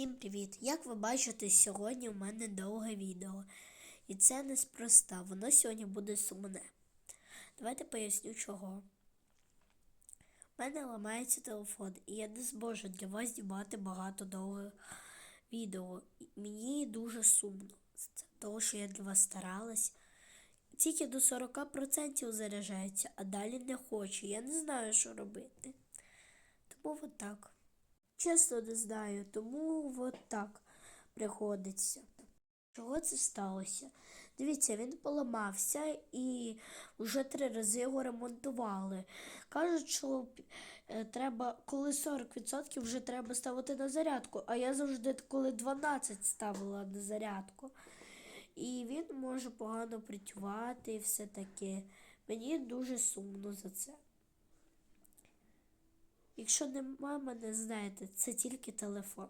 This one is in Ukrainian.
Всім привіт! Як ви бачите, сьогодні у мене довге відео. І це неспроста, воно сьогодні буде сумне. Давайте поясню чого. У мене ламається телефон, і я не зможу для вас знімати багато довгих відео. І Мені дуже сумно, тому що я для вас старалась. Тільки до 40% заряджається, а далі не хочу. Я не знаю, що робити. Тому от так. Чесно не знаю, тому от так приходиться. Чого це сталося? Дивіться, він поламався і вже три рази його ремонтували. Кажуть, що е, треба, коли 40% вже треба ставити на зарядку, а я завжди коли 12 ставила на зарядку. І він може погано працювати і все таке. Мені дуже сумно за це. Якщо нема мене, знаєте, це тільки телефон.